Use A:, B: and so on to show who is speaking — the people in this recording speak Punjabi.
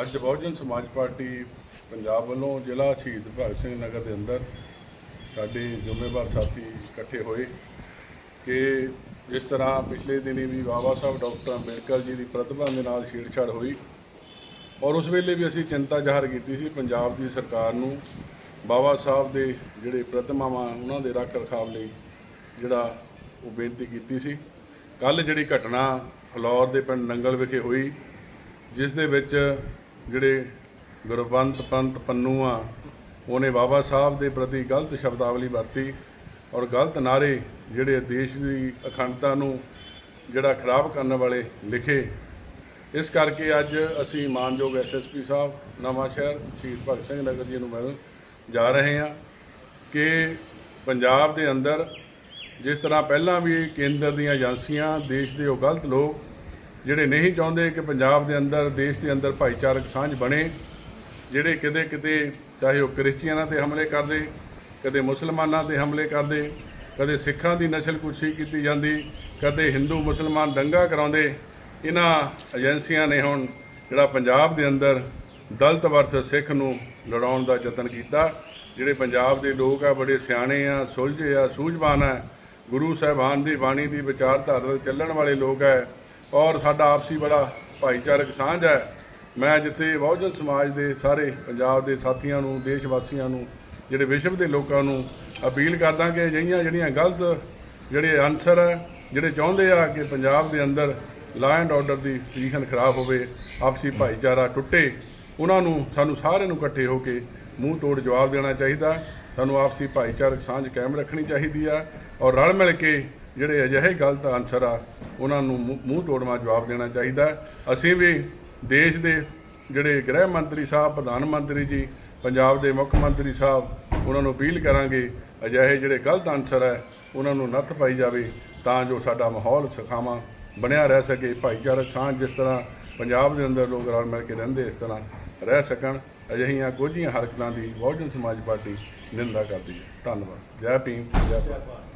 A: ਅੱਜ ਬਹੁਜਨ ਸਮਾਜ ਪਾਰਟੀ ਪੰਜਾਬ ਵੱਲੋਂ ਜ਼ਿਲ੍ਹਾ ਸ਼ਹੀਦ ਭਗਤ ਸਿੰਘ ਨਗਰ ਦੇ ਅੰਦਰ ਸਾਡੇ ਜ਼ਿੰਮੇਵਾਰ ਸਾਥੀ ਇਕੱਠੇ ਹੋਏ ਕਿ ਜਿਸ ਤਰ੍ਹਾਂ ਪਿਛਲੇ ਦਿਨੀ ਵੀ ਬਾਬਾ ਸਾਹਿਬ ਡਾਕਟਰ ਅੰਬੇਡਕਰ ਜੀ ਦੀ ਪ੍ਰਤਿਭਾ ਦੇ ਨਾਲ ਛੇੜਛਾੜ ਹੋਈ ਔਰ ਉਸ ਵੇਲੇ ਵੀ ਅਸੀਂ ਚਿੰਤਾ ਜ਼ਾਹਰ ਕੀਤੀ ਸੀ, ਪੰਜਾਬ ਦੀ ਸਰਕਾਰ ਨੂੰ ਬਾਬਾ ਸਾਹਿਬ ਦੇ ਜਿਹੜੇ ਪ੍ਰਤਿਮਾਵਾਂ ਉਹਨਾਂ ਦੇ ਰੱਖ ਰਖਾਵ ਲਈ ਜਿਹੜਾ ਉਹ ਬੇਨਤੀ ਕੀਤੀ ਸੀ। ਕੱਲ ਜਿਹੜੀ ਘਟਨਾ ਫਲੌਰ ਦੇ ਪਿੰਡ ਨੰਗਲ ਵਿਖੇ ਹੋਈ, ਜਿਸ ਦੇ ਵਿੱਚ ਜਿਹੜੇ ਗੁਰਬੰਤ ਪੰਤ ਪੰਨੂ ਆ, ਉਹਨੇ ਬਾਬਾ ਸਾਹਿਬ ਦੇ ਪ੍ਰਤੀ ਗਲਤ ਸ਼ਬਦਾਵਲੀ ਵਰਤੀ ਔਰ ਗਲਤ ਨਾਰੇ ਜਿਹੜੇ ਦੇਸ਼ ਦੀ ਅਖੰਡਤਾ ਨੂੰ ਜਿਹੜਾ ਖਰਾਬ ਕਰਨ ਵਾਲੇ ਲਿਖੇ। ਇਸ ਕਰਕੇ ਅੱਜ ਅਸੀਂ ਮਾਨਯੋਗ ਐਸਐਸਪੀ ਸਾਹਿਬ, ਨਵਾਂ ਸ਼ਹਿਰ, ਸ਼ਹੀਦ ਭਗਤ ਸਿੰਘ ਨਗਰ ਜੀ ਨੂੰ ਮਿਲਣ ਜਾ ਰਹੇ ਹਾਂ ਕਿ ਪੰਜਾਬ ਦੇ ਅੰਦਰ ਜਿਸ ਤਰ੍ਹਾਂ ਪਹਿਲਾਂ ਵੀ ਕੇਂਦਰ ਦੀਆਂ ਏਜੰਸੀਆਂ, ਦੇਸ਼ ਦੇ ਉਹ ਗਲਤ ਲੋਕ ਜਿਹੜੇ ਨਹੀਂ ਚਾਹੁੰਦੇ ਕਿ ਪੰਜਾਬ ਦੇ ਅੰਦਰ, ਦੇਸ਼ ਦੇ ਅੰਦਰ ਭਾਈਚਾਰਕ ਸਾਂਝ ਬਣੇ, ਜਿਹੜੇ ਕਿਤੇ ਕਿਤੇ ਚਾਹੇ ਉਹ ਕ੍ਰਿਸਚੀਅਨਾਂ ਤੇ ਹਮਲੇ ਕਰਦੇ, ਕਦੇ ਮੁਸਲਮਾਨਾਂ ਤੇ ਹਮਲੇ ਕਰਦੇ, ਕਦੇ ਸਿੱਖਾਂ ਦੀ ਨਸਲਕੁਸ਼ੀ ਕੀਤੀ ਜਾਂਦੀ, ਕਦੇ ਹਿੰਦੂ ਮੁਸਲਮਾਨ ਦੰਗਾ ਕਰਾਉਂਦੇ, ਇਹਨਾਂ ਏਜੰਸੀਆਂ ਨੇ ਹੁਣ ਜਿਹੜਾ ਪੰਜਾਬ ਦੇ ਅੰਦਰ ਦਲਤ ਵਰਸ ਸਿੱਖ ਨੂੰ ਲੜਾਉਣ ਦਾ ਯਤਨ ਕੀਤਾ, ਜਿਹੜੇ ਪੰਜਾਬ ਦੇ ਲੋਕ ਆ, ਬੜੇ ਸਿਆਣੇ ਆ, ਸੁਲਝੇ ਆ, ਸੂਝਵਾਨ ਆ, ਗੁਰੂ ਸਾਹਿਬਾਨ ਦੀ ਬਾਣੀ ਦੀ ਵਿਚਾਰਧਾਰਾ ਚੱਲਣ ਵਾਲੇ ਲੋਕ ਹੈ ਔਰ ਸਾਡਾ ਆਪਸੀ ਬੜਾ ਭਾਈਚਾਰਕ ਸਾਂਝ ਹੈ। ਮੈਂ ਜਿੱਥੇ ਬਹੁਜਨ ਸਮਾਜ ਦੇ ਸਾਰੇ ਪੰਜਾਬ ਦੇ ਸਾਥੀਆਂ ਨੂੰ, ਦੇਸ਼ ਵਾਸੀਆਂ ਨੂੰ, ਜਿਹੜੇ ਵਿਸ਼ਵ ਦੇ ਲੋਕਾਂ ਨੂੰ ਅਪੀਲ ਕਰਦਾ ਕਿ ਅਜਿਹੀਆਂ ਜਿਹੜੀਆਂ ਗਲਤ, ਜਿਹੜੇ ਅਨਸਰ ਹੈ, ਜਿਹੜੇ ਚਾਹੁੰਦੇ ਆ ਕਿ ਪੰਜਾਬ ਦੇ ਅੰਦਰ law and order the position ਖਰਾਬ ਹੋਵੇ, ਆਪਸੀ ਭਾਈਚਾਰਾ ਟੁੱਟੇ, ਉਹਨਾਂ ਨੂੰ, ਸਾਨੂੰ ਸਾਰਿਆਂ ਨੂੰ ਇਕੱਠੇ ਹੋ ਕੇ ਮੂੰਹ ਤੋੜ ਜਵਾਬ ਦੇਣਾ ਚਾਹੀਦਾ। ਸਾਨੂੰ ਆਪਸੀ ਭਾਈਚਾਰਕ ਸਾਂਝ ਕਾਇਮ ਰੱਖਣੀ ਚਾਹੀਦੀ ਆ ਔਰ ਰਲ ਮਿਲ ਕੇ ਜਿਹੜੇ ਅਜਿਹੇ ਗਲਤ ਆਨਸਰ ਆ, ਉਹਨਾਂ ਨੂੰ ਮੂੰਹ- ਮੂੰਹ ਤੋੜਵਾ ਜਵਾਬ ਦੇਣਾ ਚਾਹੀਦਾ ਅਸੀਂ ਵੀ ਦੇਸ਼ ਦੇ ਜਿਹੜੇ ਗ੍ਰਹਿ ਮੰਤਰੀ ਸਾਹਿਬ, ਪ੍ਰਧਾਨ ਮੰਤਰੀ ਜੀ, ਪੰਜਾਬ ਦੇ ਮੁੱਖ ਮੰਤਰੀ ਸਾਹਿਬ, ਉਹਨਾਂ ਨੂੰ ਅਪੀਲ ਕਰਾਂਗੇ, ਅਜਿਹੇ ਜਿਹੜੇ ਗਲਤ ਅਨਸਰ ਹੈ, ਉਹਨਾਂ ਨੂੰ ਨੱਥ ਪਾਈ ਜਾਵੇ, ਤਾਂ ਜੋ ਸਾਡਾ ਮਾਹੌਲ ਸੁਖਾਵਾਂ, ਬਣਿਆ ਰਹਿ ਸਕੇ, ਭਾਈਚਾਰਕ ਸਾਂਝ ਜਿਸ ਤਰ੍ਹਾਂ ਪੰਜਾਬ ਦੇ ਅੰਦਰ ਲੋਕ ਰਲ ਮਿਲ ਕੇ ਰਹਿੰਦੇ ਇਸ ਤਰ੍ਹਾਂ ਰਹਿ ਸਕਣ, ਅਜਿਹੀਆਂ ਕੁਝੀਆਂ ਹਰਕਤਾਂ ਦੀ ਬਹੁਜਨ ਸਮਾਜ ਪਾਰਟੀ ਨਿੰਦਾ ਕਰਦੀ ਹੈ। ਧੰਨਵਾਦ। ਜੈ ਭੀਮ, ਜੈ ਭਾਰਤ।